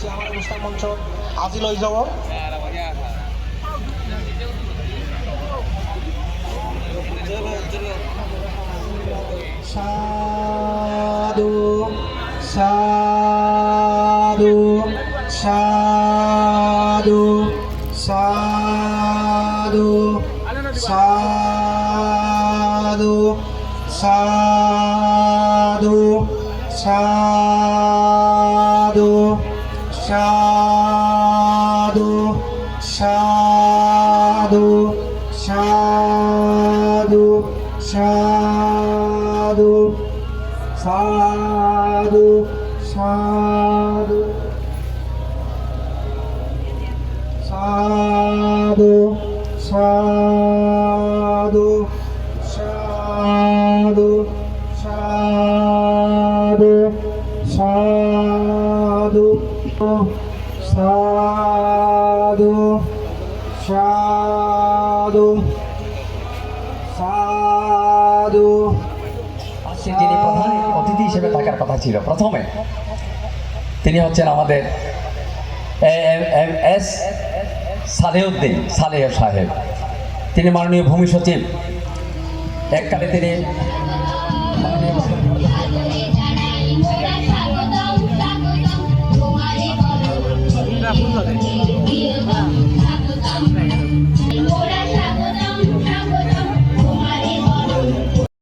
Chairman অনুষ্ঠান মঞ্চ আজি লৈ যাব সাধু সাধু সাধু সাধু সাধু সাধু সাধু। সাধু সাধু সাধু সাধু সাধু সাধু সাধু সাধু সাধু সাধু সাধু সাধু সাধু। আজকে যিনি প্রধান অতিথি হিসেবে থাকার কথা ছিল, প্রথমে তিনি হচ্ছেন আমাদের এস সালেউদ্দিন, সালেহ সাহেব। তিনি মাননীয় ভূমি সচিব। এককালে তিনি full